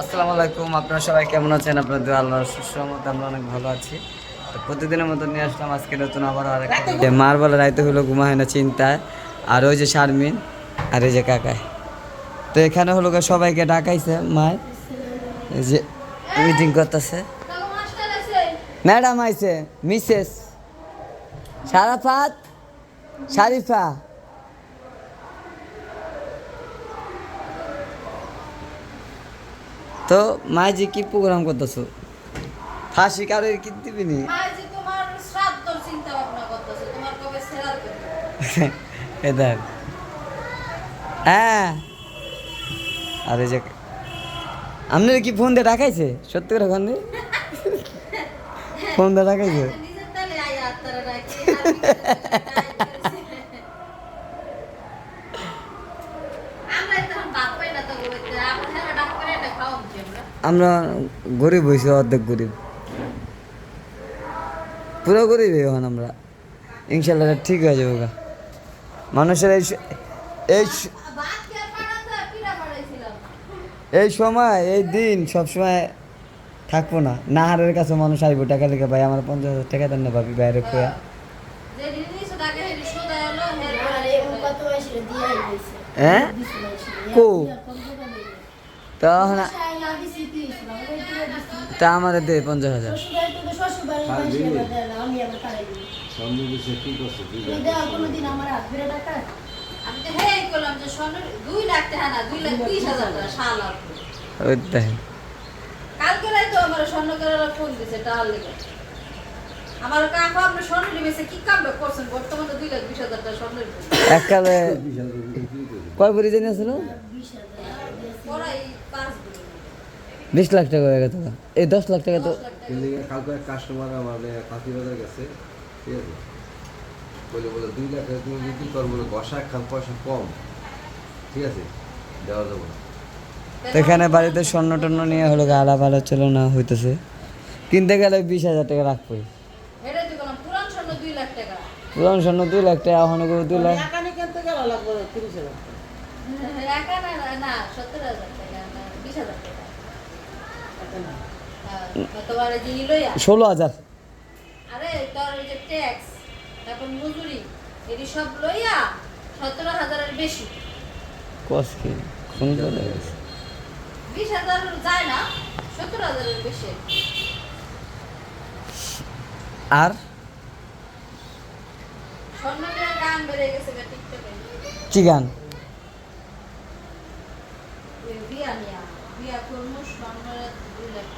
আসসালামু আলাইকুম আপনারা সবাই কেমন আছেন? আপনাদের আল্লাহর সুসহমত আমরা অনেক ভালো আছি। তো প্রতিদিনের মতো নিয়ে আসলাম আজকে নতুন আবার আরেকটা মার বলে রাইতে হলো ঘুমা হয় না চিন্তায়। আর ওই যে শারমিন আর এই যে কাকায় তো এখানে হলো সবাইকে ডাকাইছে মায়। এই যে মিটিং করতেছে। তাও মাস্টার আছে ম্যাডাম আইছে মিসেস। সারাফাত শারিফা। তো মাইজি কি প্রোগ্রাম করতেছো? ফাঁসি কারোর কি দিবিনি? মা যে তোমার শ্রাদ্ধর চিন্তা ভাবনা করতেছে তোমার কবে সেরা করবে? এ দেখ। হ্যাঁ। আরে যে আপনার কি ফোন দিয়ে ডাকাইছে? সত্যি করে ফোন দিয়ে ফোন দিয়ে ডাকাইছে নিজের তালে আয়া আত্মারা রাখি আমরা তখন ভাত পাই না তো বলতে আমরা হেলা ডাক করে এটা খাওয়াম কি আমরা গরিব হয়েছি অর্ধেক গরিব। পুরো গরিব এখন আমরা। ইনশাল্লাহ ঠিক হয়ে যাব মানুষের এই এই এই সময় এই দিন সবসময় থাকব না। নাহারের কাছে মানুষ আইবো টাকা লেগে ভাই আমার পঞ্চাশ হাজার টাকা দেন না ভাবি বাইরে খোয়া হ্যাঁ? কো তখন তা আমার দে পঞ্চাশ হাজার। কয় ভরি জানি আসলো পড়াই পাঁচ দিন বিশ লাখ টাকা হয়ে গেছে এই দশ লাখ টাকা তো কালকে এক কাস্টমার আমাদের পাতি বাজার গেছে ঠিক আছে? বলে বলে দুই লাখ তুমি বিক্রি করো বলে বসা খান পয়সা কম ঠিক আছে? দেওয়া যাব না। তো এখানে বাড়িতে স্বর্ণ টর্ণ নিয়ে হলো আলাপ আলোচনা হইতেছে। কিনতে গেলে বিশ হাজার টাকা রাখব পুরান স্বর্ণ দুই লাখ টাকা। পুরান স্বর্ণ দুই লাখ টাকা এখন করে দুই লাখ না না, না সত্তর হাজার টাকা বিশ হাজার টাকা হ্যাঁ, তোমার এই যে ই লইয়া ষোলো হাজার। আরে তোর ওই যে ট্যাক্স তারপর মজুরি এটি সব লইয়া সতেরো হাজারের বেশি। কস কি? ফোন করে বিশ হাজার যায় না সত্তর হাজারের বেশি। আর? স্বর্ণের দাম বেড়ে গেছে টিকটকে। কি গান ওই বিয়া নিয়া বিয়া করব স্বর্ণের দুই লাখ টাকার দাম এর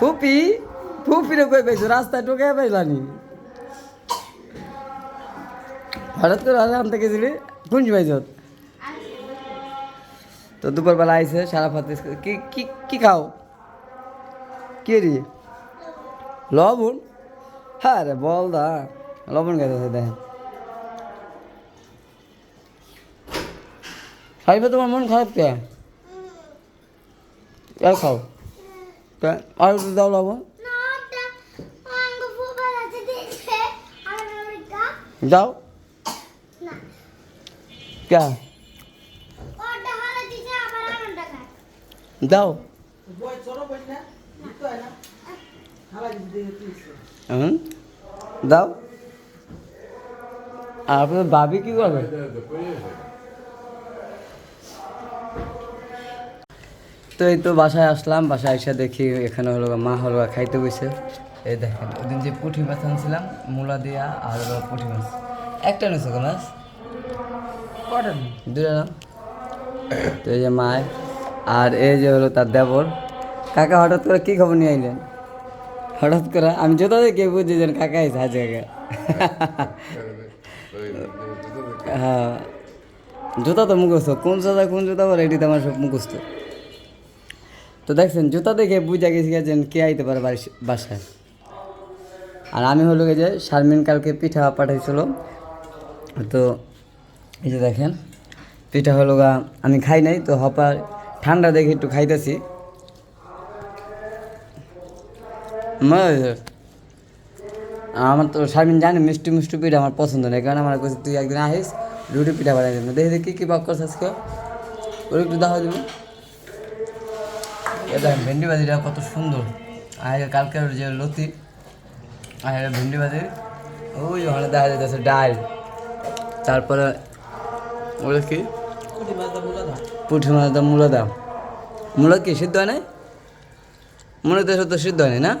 ফুপি, ফুপিরে কই পাইছো? রাস্তায় টোকে পাইলানি। হঠাৎ করে আনতে গেছিলি? কোন পাইছ তো দুপুরবেলা আইসে সারা পাত্রে কি কি কি খাও? কে রে? লবণ? হ্যাঁ রে বল দা লবণ খাইতেছে, দেখেন। খাইবে তোমার মন খারাপ কে? খাও। কে? আর একটু দাও লবণ দাও। কে? দাও। দাও। আর আপনার ভাবি কি করবে তো এই তো বাসায় আসলাম বাসায় এসে দেখি এখানে হলো মা হলো খাইতে বসে। এই দেখেন ওদিন যে পুঁটি মাছ আনছিলাম মূলা দিয়া আর পুঁটি মাছ। একটা নিয়েছো মাছ? কটা দুটা না তো এই যে মায় আর এই যে হলো তার দেবর। কাকা হঠাৎ করে কি খবর নিয়ে আইলেন? হঠাৎ করে আমি জোতা দেখে বুঝি যেন কাকা এসে হাজ কাকা হ্যাঁ। জুতা তো মুখস্থ কোন জুতা কোন জুতা বলে এটি তো আমার সব মুখস্থ। তো দেখছেন, জুতা দেখে বুঝা গেছি গেছেন কে আইতে পারে বাসায়। আর আমি হলো যে শারমিন কালকে পিঠা পাঠাইছিল। তো এই যে দেখেন, পিঠা হলো গা, আমি খাই নাই, তো হপার ঠান্ডা দেখে একটু খাইতেছি। আমার তো শারমিন জানে মিষ্টি মিষ্টি পিঠা আমার পছন্দ নেই, কারণ আমার কাছে তুই একদিন আহিস, রুটি পিঠা বানাই দেবো। দেখি দেখি কী পাক করছে আজকে। ওর একটু দেখা দিব। এ ভেন্ডি ভাজিটা কত সুন্দর। আর কালকের যে লতি, আর ভেন্ডি ভাজি ওই ওখানে দেখা যাচ্ছে ডাল। তারপরে ওগুলো কি? পুঁটি মাছ দাম মূলা দাম মূলা কি, সিদ্ধ নাই? মনে তো তো সিদ্ধ হয় না?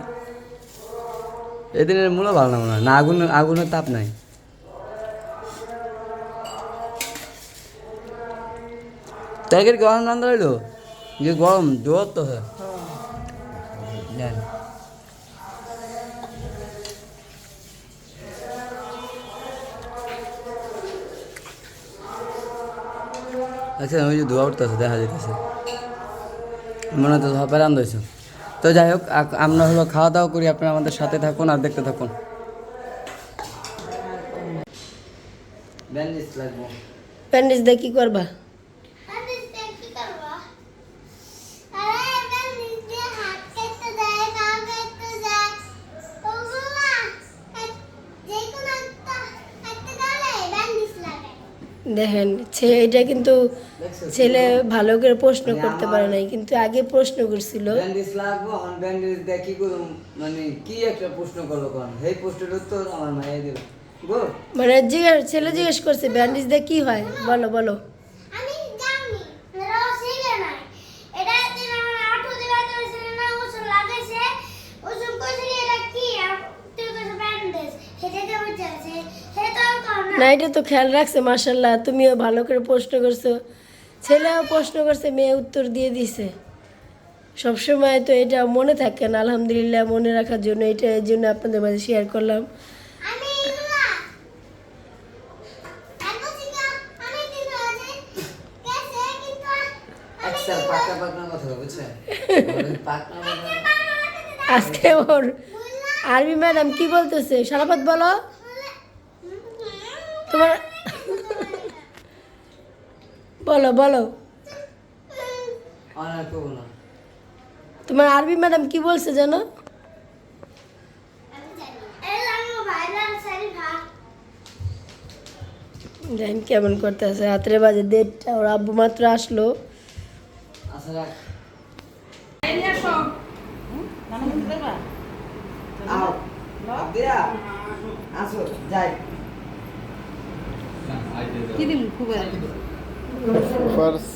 এদিনের মূলা ভালো না মনে হয়। না, আগুন, আগুনের তাপ নাই। ট্যাগের গরম রান্না হইল যে গরম জোর তো জান আচ্ছা ওই যে ধোয়া উঠতেছে দেখা যাইতেছে মনে হচ্ছে ধোয়া রান্না হয়েছে তো যাই হোক আমরা হলো খাওয়া দাওয়া করি আপনারা আমাদের সাথে থাকুন আর দেখতে থাকুন লাগবো ব্যান্ডেজ দিয়ে কি করবা দেখেন এটা কিন্তু ছেলে ভালো করে প্রশ্ন করতে পারে নাই কিন্তু আগে প্রশ্ন করছিল। লাগবো মানে কি একটা প্রশ্ন করল কারণ এই প্রশ্নের উত্তর আমার মায়ের দেবে মানে জিজ্ঞেস ছেলে জিজ্ঞেস করছে ব্যান্ডেজ দিয়ে কি হয়? বলো বলো আমি জানি এরা শিখে নাই এটা দিন আমার আঠো দিবা করেছে না ওসব লাগাইছে ওসব কইছে কি এটা কি আম- তুই কইছে ব্যান্ডেজ হেটে দিয়ে বুঝছে আছে হে তো আর কর না এটা তো খেয়াল রাখছে মার্শাল্লাহ তুমিও ভালো করে প্রশ্ন করছ। ছেলেও প্রশ্ন করছে মেয়ে উত্তর দিয়ে দিছে। সবসময় তো এটা মনে থাকে না আলহামদুলিল্লাহ মনে রাখার জন্য এটা এর জন্য আপনাদের মাঝে শেয়ার করলাম। আচ্ছা আজকে ওর আরবি ম্যাডাম কি বলতেছে? সারাপাত বলো। তোমার বলো বলো। তোমার আরবি ম্যাডাম কি বলছে জানো দেখেন কেমন করতে আছে রাত্রে বাজে দেড়টা ওর আব্বু মাত্র আসলো। আচ্ছা আসো যাই। কি দিন খুব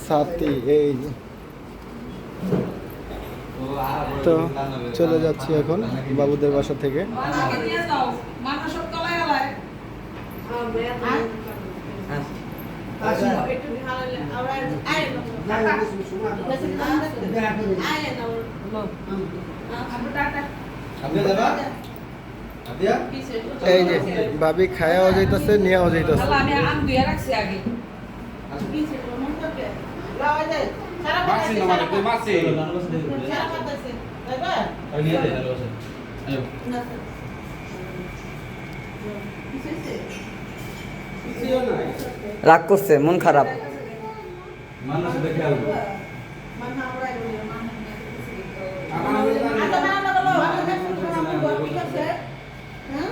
সাথী এই তো চলে যাচ্ছি এখন বাবুদের বাসা থেকে এই যে ভাবি খায়াও যাইতেছে নিয়েও যাইতেছে। আমি আম দুইয়া রাখছি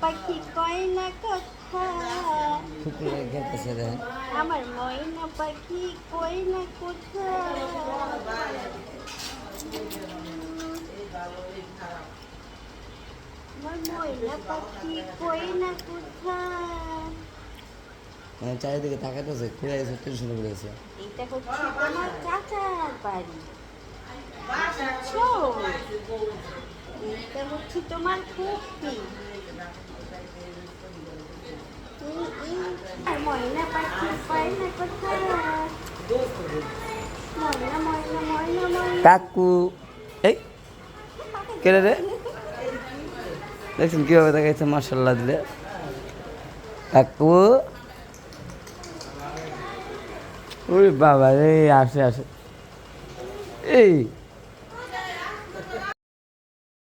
পাখি না কথা। আমার ময়না পাখি কই না কথা। মানে চারিদিকে তাকাইতেছে খুলে গেছে টেনশন করে এটা হচ্ছে তোমার চাচার বাড়ি। বুঝছ? এটা হচ্ছে তোমার কুপি কাকু এই কেড়ে রে দেখছেন কীভাবে দেখাইছে মার্শাল্লাহ দিলে কাকু ওরে বাবা রে আসে আসে এই